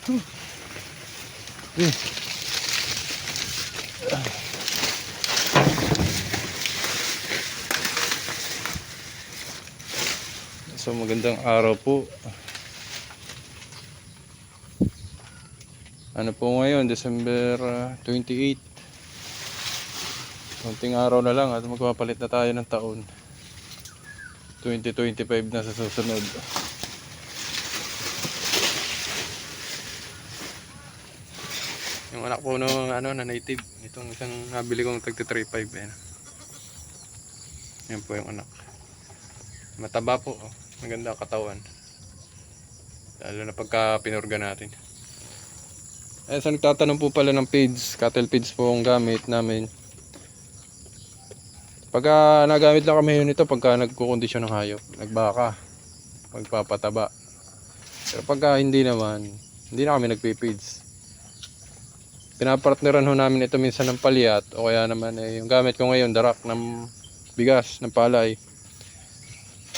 Eh. So magandang araw po. Ano po ngayon, December ah, 28. Kunting araw na lang at magpapalit na tayo ng taon. 2025 na sa susunod. Yung anak po no, ano, na native. Itong isang nabili kong tagti 35. Yan. Yan po yung anak. Mataba po. Oh. Maganda katawan. Lalo na pagka pinurga natin. Eh, sa nagtatanong po pala ng page, cattle page po ang gamit namin. Pagka nagamit lang kami yun ito, pagka nagkukondisyon ng hayop, nagbaka, magpapataba. Pero pagka hindi naman, hindi na kami nagpipage. Pinapartneran ho namin ito minsan ng palyat o kaya naman eh, yung gamit ko ngayon, darak ng bigas, ng palay.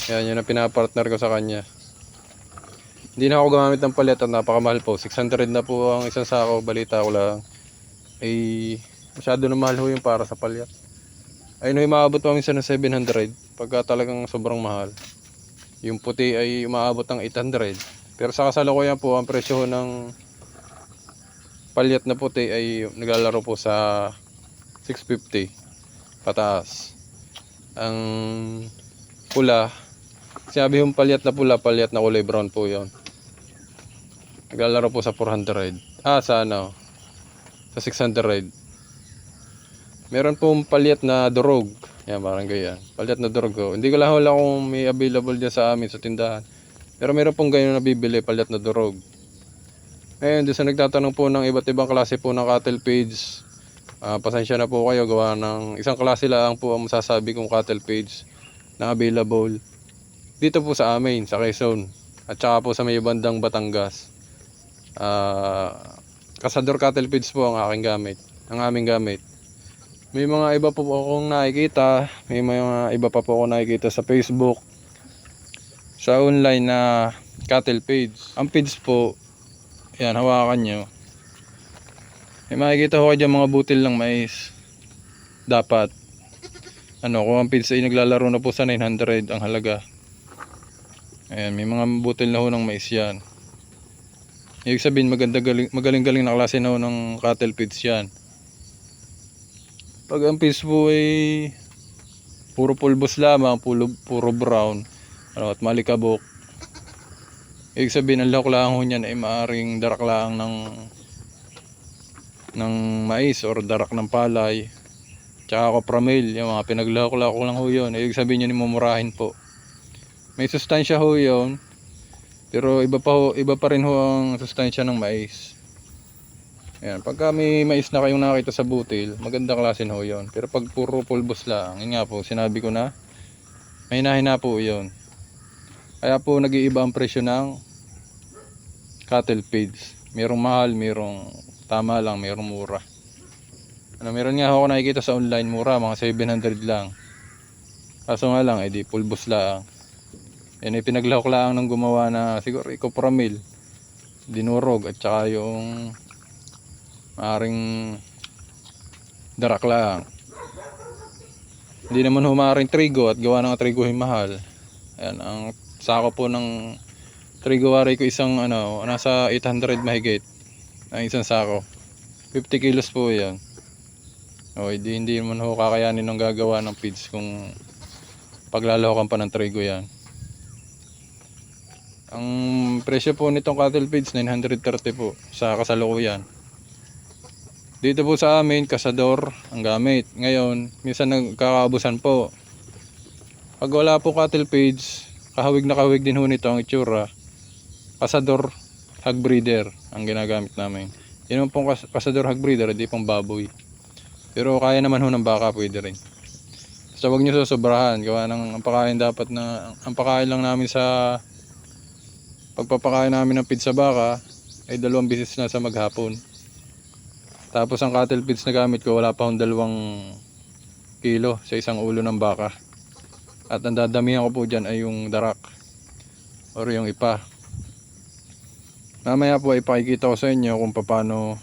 Yan, yun ang pinapartner ko sa kanya. Hindi na ako gumamit ng palyat at napakamahal po. 600 na po ang isang sako, balita ko lang. Ay, masyado na mahal ho yung para sa palyat. Ayun ho, umaabot pa minsan ng 700 pagka talagang sobrang mahal. Yung puti ay umaabot ng 800. Pero sa kasalukuyan po, ang presyo ng palyat na puti ay naglalaro po sa 650 pataas. Ang pula, sabi yung palyat na pula, palyat na kulay brown po yon. Naglalaro po sa 400. Ah, sa ano? Sa 600. Meron pong palyat na durog. Yan, parang ganyan. Palyat na durog. Oh. Hindi ko lang wala kung may available dyan sa amin sa tindahan. Pero meron pong ganyan na bibili, palyat na durog. Ngayon, doon sa nagtatanong po ng iba't ibang klase po ng cattle page, ah, pasensya na po kayo, gawa ng isang klase lang po ang masasabi kong cattle page na available dito po sa amin, sa Quezon. At saka po sa may bandang Batangas. Ah, Cazador cattle feeds po ang aking gamit, ang aming gamit. May mga iba po akong nakikita, may mga iba pa po ako nakikita sa Facebook, sa online na cattle page. Ang page po, yan, hawakan nyo. May makikita ko dyan mga butil ng mais. Dapat. Ano, kung ang page ay naglalaro na po sa 900 ang halaga. Ayan, may mga butil na ho ng mais yan. Ibig sabihin maganda galing, magaling galing na klase na ho ng cattle feeds yan. Pag ang feeds po ay puro pulbos lamang, puro, puro brown, ano, at malikabok. Ibig sabihin ang ho niyan ay maaring darak lang ng ng mais or darak ng palay. Tsaka kopramil, yung mga pinaglahok-lahok lang ho yun. Ibig sabihin yun mumurahin po. May sustansya ho yun. Pero iba pa ho, iba pa rin ho ang sustansya ng mais. Ayan, pagka may mais na kayong nakita sa butil, magandang klase na ho yun. Pero pag puro pulbos lang, yun nga po, sinabi ko na, may hina po yun. Kaya po nag-iiba ang presyo ng cattle feeds. Merong mahal, merong tama lang, merong mura. Ano, meron nga ako nakikita sa online mura, mga 700 lang. Kaso nga lang, edi pulbos lang. Yan ay pinaglahok lang ng gumawa na siguro ikopramil, dinurog at saka yung maaring darak lang. Hindi naman humaring trigo at gawa ng trigo ay mahal. Ayan, ang sako po ng trigo wari ko isang ano, nasa 800 mahigit. Ang isang sako. 50 kilos po yan. O, hindi, hindi naman ho kakayanin ng gagawa ng feeds kung paglalahokan pa ng trigo yan. Ang presyo po nitong cattle feeds 930 po sa kasalukuyan. Dito po sa amin, kasador ang gamit. Ngayon, minsan nagkakaabusan po. Pag wala po cattle feeds, kahawig na kahawig din ho nito ang itsura. Kasador hog breeder ang ginagamit namin. Yun pong kas- kasador hog breeder, hindi pong baboy. Pero kaya naman ho ng baka, pwede rin. Basta huwag nyo susobrahan. Gawa ng ang pakain dapat na, ang pakain lang namin sa pagpapakain namin ng sa baka ay dalawang bisis na sa maghapon. Tapos ang cattle feeds na gamit ko wala pa akong dalawang kilo sa isang ulo ng baka. At ang dadamihan ko po dyan ay yung darak or yung ipa. Mamaya po ipakikita ko sa inyo kung paano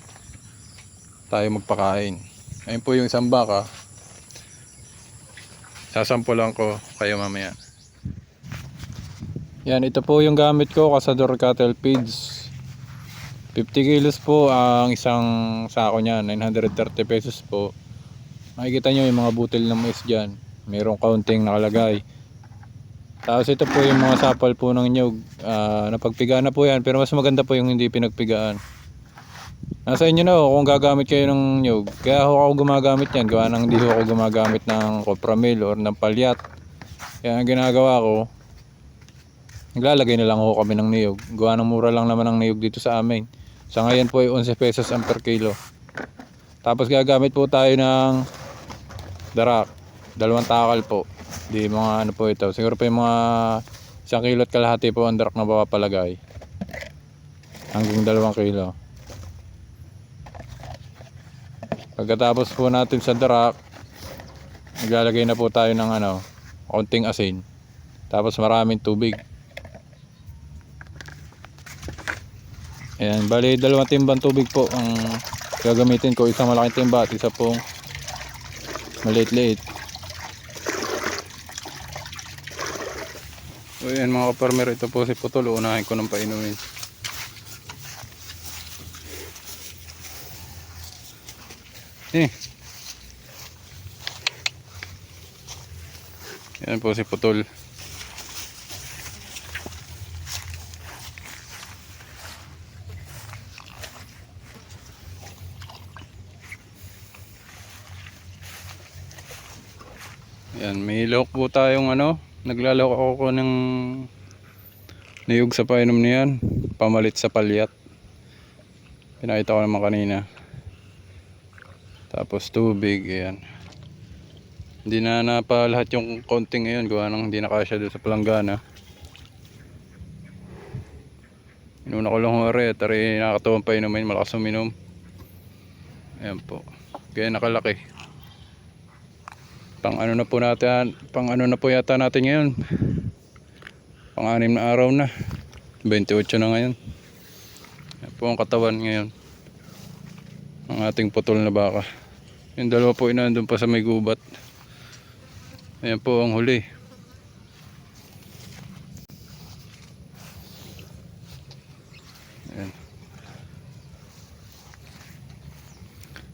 tayo magpakain. Ayun po yung isang baka. Sasampulan ko kayo mamaya. Yan, ito po yung gamit ko, Cazador Cattle Feeds. 50 kilos po ang isang sako niya, 930 pesos po. Makikita nyo yung mga butil ng mais dyan. Mayroong counting nakalagay. Tapos ito po yung mga sapal po ng nyug. Ah, napagpigaan na po yan, pero mas maganda po yung hindi pinagpigaan. Nasa inyo na ho, kung gagamit kayo ng nyug. Kaya ho ako gumagamit yan. Gawa nang hindi ako gumagamit ng copramil or ng palyat. Kaya ang ginagawa ko, naglalagay na lang ho kami ng niyog. Gawa ng mura lang naman ang niyog dito sa amin. Sa ngayon po ay 11 pesos ang per kilo. Tapos gagamit po tayo ng darak. Dalawang takal po. Di mga ano po ito. Siguro po yung mga isang kilo at kalahati po ang darak na papalagay. Hanggang dalawang kilo. Pagkatapos po natin sa darak, maglalagay na po tayo ng ano, konting asin. Tapos maraming tubig. Ayan, bali dalawang timbang tubig po ang gagamitin ko. Isang malaking timba at isa pong maliit-liit. So yan mga kaparmer, ito po si Putol. Unahin ko ng painumin. Eh. Yan po si Putol. Yan, may lock po tayong ano, naglalako ako ng niyog sa painom niyan, pamalit sa palyat. Pinakita ko naman kanina. Tapos tubig, ayan. Hindi na napa lahat yung konting ngayon, gawa nang hindi na kasya doon sa palanggana. Inuna ko lang hore, tari nakakatuwang pa inumin, malakas uminom. Ayan po. Kaya nakalaki. Pang ano na po natin, pang ano na po yata natin ngayon. Pang anim na araw na. 28 na ngayon. Yan po ang katawan ngayon. Ang ating putol na baka. Yung dalawa po inandun pa sa may gubat. Ayan po ang huli. Ayan.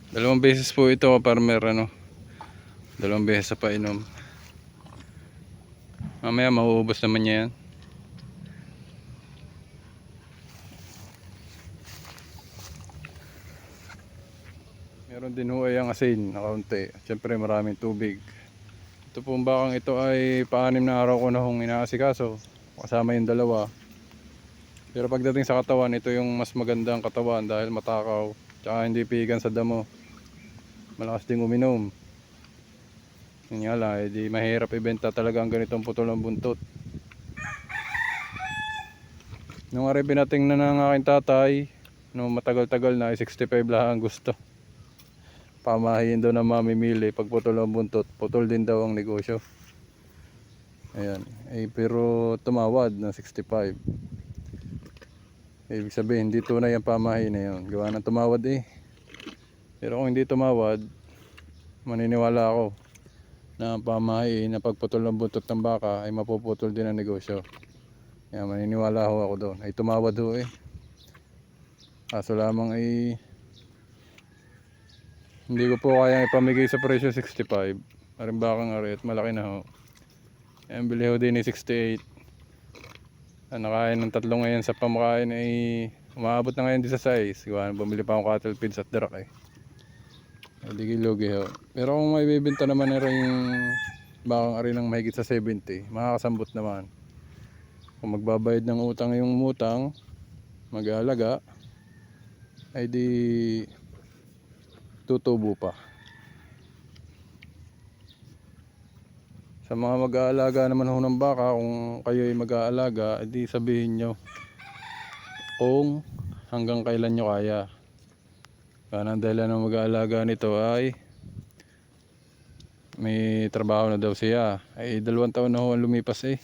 Dalawang beses po ito farmer ano. Dalawang beses sa painom. Mamaya mauubos naman niya yan. Meron din ho ay ang asin na kaunti. Siyempre maraming tubig. Ito pong bakang ito ay paanim na araw ko na hong inaasikaso. Kasama yung dalawa. Pero pagdating sa katawan, ito yung mas magandang katawan dahil matakaw. Tsaka hindi pigan sa damo. Malakas ding uminom. Yun nga lang, eh, di mahirap ibenta talaga ang ganitong putol ng buntot. Nung ari binating na ng aking tatay, nung matagal-tagal na, ay 65 lang ang gusto. Pamahiin daw na mamimili pag putol ng buntot, putol din daw ang negosyo. Ayan, eh, pero tumawad ng 65. Ibig sabihin, hindi tunay ang pamahiin na yun. Gawa ng tumawad eh. Pero kung hindi tumawad, maniniwala ako na ang pamahiin na pagputol ng buntot ng baka ay mapuputol din ang negosyo. Kaya maniniwala ho ako doon. Ay tumawad ho eh. Kaso lamang ay hindi ko po kaya ipamigay sa presyo 65. Maring bakang ari at malaki na ho. Ayan bili ho din ni 68. Ang nakain ng tatlo ngayon sa pamakain ay umaabot na ngayon di sa size. Gawa na bumili pa akong cattle feeds at darak eh. Hindi lugi ho. Pero kung may bibenta naman na rin yung bakang ari ng mahigit sa 70, makakasambot naman. Kung magbabayad ng utang yung umutang, mag-aalaga, ay di tutubo pa. Sa mga mag-aalaga naman ho ng baka, kung kayo ay mag-aalaga, edi sabihin nyo kung hanggang kailan nyo kaya. Kaya dahilan ng mag-aalaga nito ay may trabaho na daw siya. Ay dalawang taon na ho ang lumipas eh.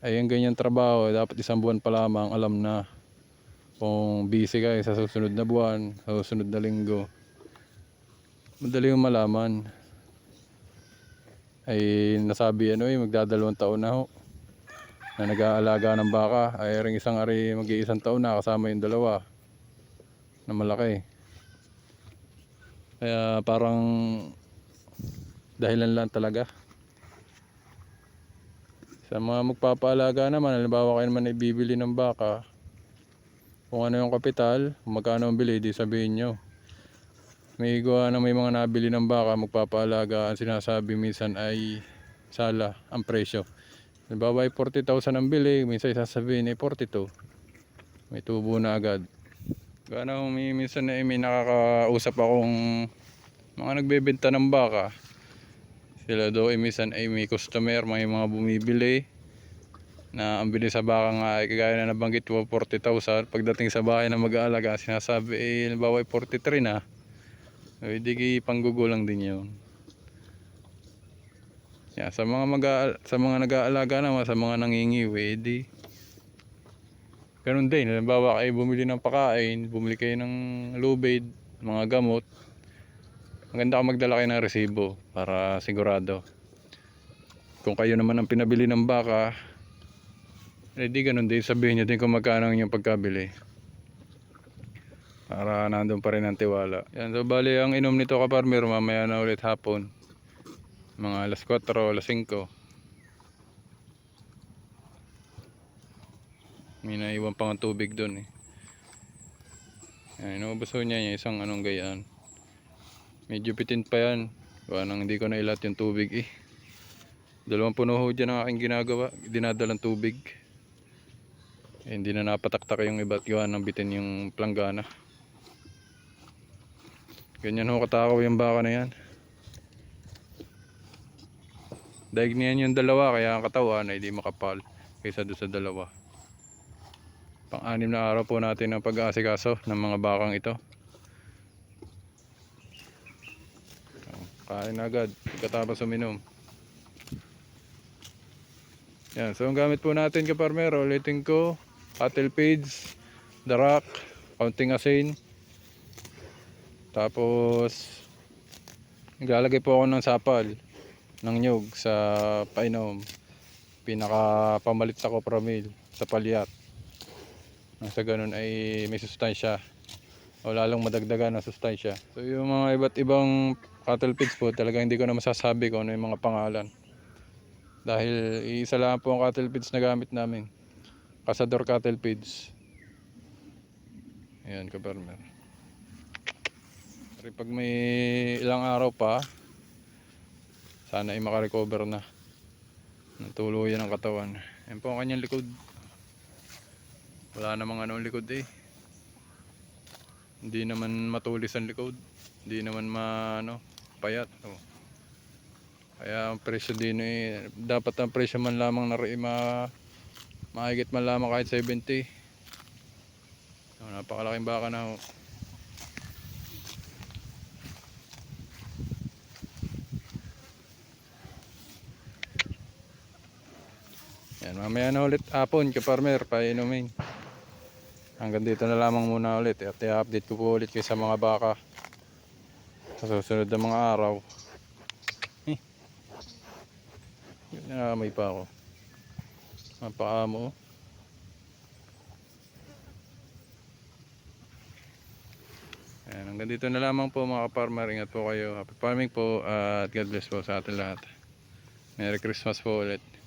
Ay ang ganyan trabaho, dapat isang buwan pa lamang alam na kung busy kayo sa susunod na buwan, sa susunod na linggo. Madali yung malaman. Ay nasabi ano eh, magdadalawang taon na ho. Na nag-aalaga ng baka. Ay ring isang ari mag-iisang taon na kasama yung dalawa. Na malaki. Kaya parang dahilan lang talaga. Sa mga magpapaalaga naman, halimbawa kayo naman ibibili ng baka, kung ano yung kapital, magkano ang bili, di sabihin nyo. May gawa na may mga nabili ng baka, magpapaalaga, ang sinasabi minsan ay sala ang presyo. Halimbawa ay 40,000 ang bili, minsan sasabihin ay 42. May tubo na agad. Gana may minsan na may nakakausap akong mga nagbebenta ng baka. Sila daw ay minsan ay may customer, may mga bumibili. Na ang bili sa baka nga ay kagaya na nabanggit mo 40,000 pagdating sa bahay na mag-aalaga sinasabi eh halimbawa ay 43 na. Eh di panggugulang din yun. Yeah, sa mga mag sa mga nag-aalaga naman sa mga nangingiwi eh di ganun din halimbawa kayo bumili ng pakain bumili kayo ng lubid mga gamot maganda kung magdala kayo ng resibo para sigurado kung kayo naman ang pinabili ng baka eh di ganun din, sabihin nyo din kung magkano ang inyong pagkabili. Para nandun pa rin ang tiwala. Yan, so bali ang inom nito kaparmer, mamaya na ulit hapon. Mga alas 4, alas 5. May naiwan pang ang tubig doon eh. Yan, inuubuso niya yung isang anong gayaan. Medyo pitin pa yan. Gawa nang hindi ko na ilat yung tubig eh. Dalawang puno ho dyan ang aking ginagawa. Dinadalang tubig. Eh, hindi na napataktak yung iba't gawa ng bitin yung planggana. Ganyan ho katakaw yung baka na yan. Daig niyan yung dalawa kaya ang katawan ay di makapal kaysa doon sa dalawa. Pang-anim na araw po natin ang pag-aasikaso ng mga bakang ito. Kain agad pagkatapos uminom. Yan, so ang gamit po natin kaparmero, ulitin ko, cattle feeds, darak, kaunting asin. Tapos, naglalagay po ako ng sapal, ng nyug sa painom. Pinaka pamalit sa copramil, sa palyat. Nang sa ganun ay may sustansya. O lalong madagdagan ng sustansya. So yung mga iba't ibang cattle feeds po, talaga hindi ko na masasabi kung ano yung mga pangalan. Dahil isa lang po ang cattle feeds na gamit namin. Cazador cattle feeds. Ayan, kaparmer. Pero pag may ilang araw pa, sana ay makarecover na. ng tuluyan ang katawan. Ayan po ang kanyang likod. Wala namang ano likod eh. Hindi naman matulis ang likod. Hindi naman ma, ano, payat. Oh. Kaya ang presyo din eh, dapat ang presyo man lamang na ma, mahigit man lamang kahit 70. Oh, napakalaking baka na. Oh. Yan, mamaya na ulit hapon kaparmer, painumin. Hanggang dito na lamang muna ulit at i-update ko po ulit kayo sa mga baka sa susunod na mga araw. Eh. Namay pa ako. Mapakamo. Ayan, hanggang dito na lamang po mga kaparmer. Ingat po kayo. Happy farming po at God bless po sa ating lahat. Merry Christmas po ulit.